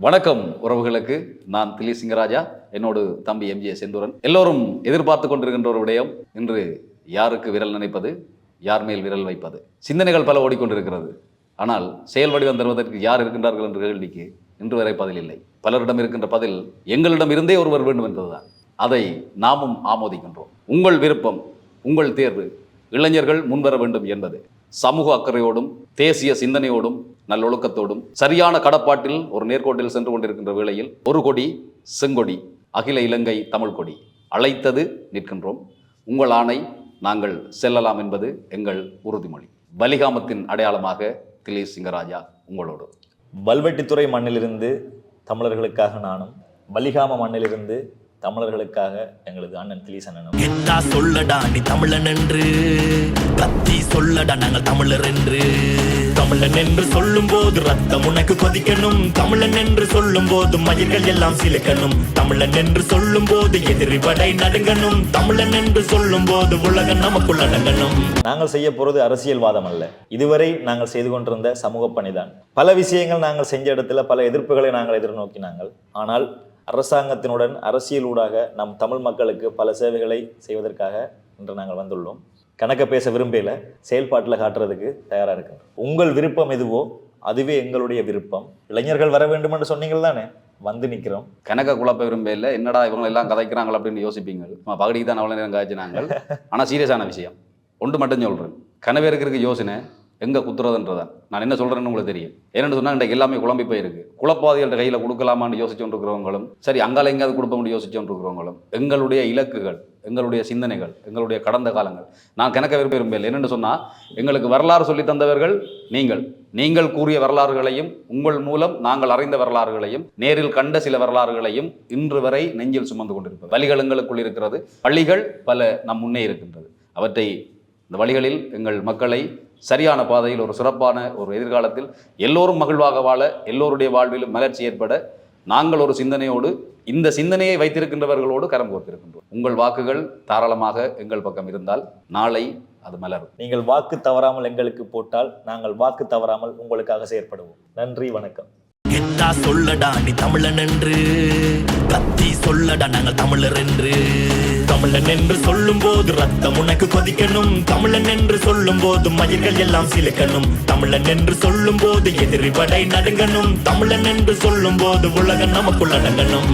வணக்கம் உறவுகளுக்கு. நான் திலி சிங்கராஜா. என்னோடு தம்பி எம்ஜே செந்தூரன். எல்லோரும் எதிர்பார்த்து கொண்டிருக்கின்ற ஒரு விடயம். இன்று யாருக்கு விரல் நினைப்பது? யார் மேல் விரல் வைப்பது? சிந்தனைகள் பல ஓடிக்கொண்டிருக்கிறது. ஆனால் செயல் வடிவம் தருவதற்கு யார் இருக்கின்றார்கள் என்ற கேள்விக்கு இன்று வரை பதில் இல்லை. பலரிடம் இருக்கின்ற பதில் எங்களிடம் இருந்தே ஒருவர் வேண்டும் என்பதுதான். அதை நாமும் ஆமோதிக்கின்றோம். உங்கள் விருப்பம் உங்கள் தேர்வு இளைஞர்கள் முன்வர வேண்டும் என்பது. சமூக அக்கறையோடும் தேசிய சிந்தனையோடும் நல்லொழுக்கத்தோடும் சரியான கடப்பாட்டில் ஒரு நேர்கோட்டில் சென்று கொண்டிருக்கின்ற வேளையில் ஒரு கொடி செங்கொடி அகில இலங்கை தமிழ் கொடி அழைத்தது நிற்கின்றோம். உங்கள் ஆணை நாங்கள் செல்லலாம் என்பது எங்கள் உறுதிமொழி. பலிகாமத்தின் அடையாளமாக திலி சிங்கராஜா உங்களோடு. வல்வெட்டித்துறை மண்ணிலிருந்து தமிழர்களுக்காக நானும் வலிகாம மண்ணிலிருந்து தமிழர்களுக்காக எங்களது அண்ணன் திலீசனனும் கெத்தா சொல்லடா நீ தமிழன் என்று? கத்தி சொல்லடா நாங்கள் தமிழர் என்று. தமிழன் என்று சொல்லும் போது ரத்தம் உனக்கு கொதிக்கணும். தமிழன் என்று சொல்லும் போது மயிர்கள் எல்லாம் சிலுக்கணும். தமிழன் என்று சொல்லும் போது எதிரி படை நடுங்கணும். தமிழன் என்று சொல்லும் போது உலகம் நமக்குள் அடங்கணும். நாங்கள் செய்ய போறது அரசியல்வாதம் அல்ல. இதுவரை நாங்கள் செய்து கொண்டிருந்த சமூக பணிதான். பல விஷயங்கள் நாங்கள் செஞ்ச இடத்துல பல எதிர்ப்புகளை நாங்கள் எதிர்நோக்கினாங்கள். ஆனால் அரசாங்கத்தினுடன் அரசியலூடாக நம் தமிழ் மக்களுக்கு பல சேவைகளை செய்வதற்காக இன்று நாங்கள் வந்துள்ளோம். கணக்க பேச விரும்பல செயல்பாட்டில் காட்டுறதுக்கு தயாராக இருக்கிறோம் உங்கள் விருப்பம் எதுவோ அதுவே எங்களுடைய விருப்பம். இளைஞர்கள் வர வேண்டும் என்று சொன்னீங்கள் தானே? வந்து நிற்கிறோம் கணக்க குழப்ப விரும்ப இல்லை என்னடா இவங்க எல்லாம் கதைக்கிறாங்க அப்படின்னு யோசிப்பீங்க. பகுதிக்கு பகடிக்கு தான் அவ்வளோ நேரம் காய்ச்சினாங்க ஆனால் சீரியஸான விஷயம். ஒன்று மட்டும் சொல்கிறேன் கனவேருக்கு யோசனை எங்கே குத்துறதுன்றதை. நான் என்ன சொல்கிறேன்னு உங்களுக்கு தெரியும். ஏன்னு சொன்னால் இன்றைக்கு எல்லாமே குழம்பி போயிருக்கு. குழப்பாதிகள்கிட்ட கையில் கொடுக்கலாமான்னு யோசிச்சுட்டு இருக்கிறவங்களும் சரி அங்கால எங்கேயாவது கொடுப்போம்னு யோசிச்சுட்டு இருக்கிறவங்களும் எங்களுடைய இலக்குகள் எங்களுடைய சிந்தனைகள் எங்களுடைய கடந்த காலங்கள். நான் கணக்க விரும்ப விரும்பல என்னென்னு சொன்னால் எங்களுக்கு வரலாறு சொல்லி தந்தவர்கள் நீங்கள். நீங்கள் கூறிய வரலாறுகளையும் உங்கள் மூலம் நாங்கள் அறிந்த வரலாறுகளையும் நேரில் கண்ட சில வரலாறுகளையும் இன்று வரை நெஞ்சில் சுமந்து கொண்டிருப்பது. வழிகள் எங்களுக்குள் இருக்கிறது. பள்ளிகள் பல நம் முன்னே இருக்கின்றது. அவற்றை இந்த வழிகளில் எங்கள் மக்களை சரியான பாதையில் ஒரு சிறப்பான ஒரு எதிர்காலத்தில் எல்லோரும் மகிழ்வாக வாழ எல்லோருடைய வாழ்விலும் மலர்ச்சி ஏற்பட நாங்கள் ஒரு சிந்தனையோடு இந்த சிந்தனையை வைத்திருக்கின்றவர்களோடு கரம் கோர்த்திருக்கின்றோம். உங்கள் வாக்குகள் தாராளமாக எங்கள் பக்கம் இருந்தால் நாளை அது மலரும். நீங்கள் வாக்கு தவறாமல் எங்களுக்கு போட்டால் நாங்கள் வாக்கு தவறாமல் உங்களுக்காக செயற்படுவோம். நன்றி வணக்கம். கெத்தா சொல்லடா நீ தமிழன் என்று கத்தி சொல்லடா நாங்கள் தமிழர் என்று. தமிழன் என்று சொல்லும் போது ரத்தம் உனக்கு கொதிக்கணும். தமிழன் என்று சொல்லும் போது மயிர்கள் எல்லாம் சிலுக்கணும். தமிழன் என்று சொல்லும் போது எதிரி படை நடுங்கணும். தமிழன் என்று சொல்லும் போது உலகம் நமக்குள் அடங்கணும்.